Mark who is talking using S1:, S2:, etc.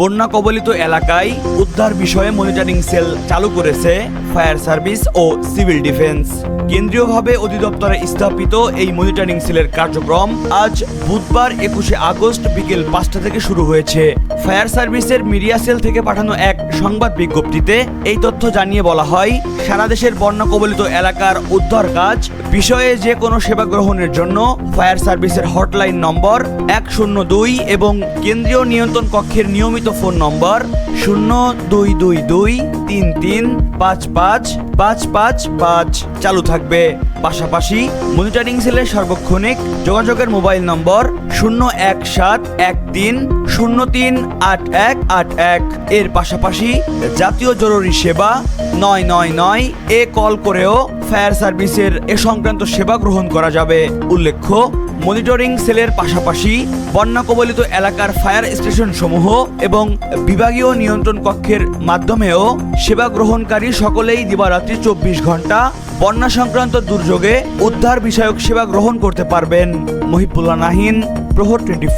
S1: বন্যা কবলিত এলাকায় উদ্ধার বিষয়ে মনিটরিং সেল চালু করেছে ফায়ার সার্ভিস ও সিভিল ডিফেন্স কেন্দ্রীয়ভাবে অধিদপ্তরে স্থাপিত এই মনিটরিং সেলের কার্যক্রম আজ বুধবার একুশে আগস্ট বিকেল পাঁচটা থেকে শুরু হয়েছে। ফায়ার সার্ভিসের মিডিয়া সেল থেকে পাঠানো এক সংবাদ বিজ্ঞপ্তিতে এই তথ্য জানিয়ে বলা হয়, সারা দেশের বন্যা কবলিত এলাকার উদ্ধার কাজ বিষয়ে যে কোনো সেবা গ্রহণের জন্য ফায়ার সার্ভিসের হটলাইন নম্বর এক শূন্য দুই এবং কেন্দ্রীয় নিয়ন্ত্রণ কক্ষের নিয়মিত ফোন নম্বর শূন্য দুই দুই দুই তিন তিন পাঁচ পাঁচ পাঁচ পাঁচ পাঁচ চালু থাকবে। পাশাপাশি মনিটরিং সেলের সার্বক্ষণিক যোগাযোগের মোবাইল নম্বর শূন্য এক সাত এক তিন শূন্য তিন আট এক আট এক। এর পাশাপাশি জাতীয় জরুরি সেবা নয় নয় নয়, এ কল করেও ফায়ার সার্ভিসের এ সংক্রান্ত সেবা গ্রহণ করা যাবে। উল্লেখ্য, মনিটরিং সেলের পাশাপাশি বন্যা কবলিত এলাকার ফায়ার স্টেশন সমূহ এবং বিভাগীয় নিয়ন্ত্রণ কক্ষের মাধ্যমেও সেবা গ্রহণকারী সকলেই দিবারাত্রি চব্বিশ ঘণ্টা বন্যা সংক্রান্ত দুর্যোগে উদ্ধার বিষয়ক সেবা গ্রহণ করতে পারবেন। মহিবুল্লাহ নাহিন, প্রহর টোয়েন্টি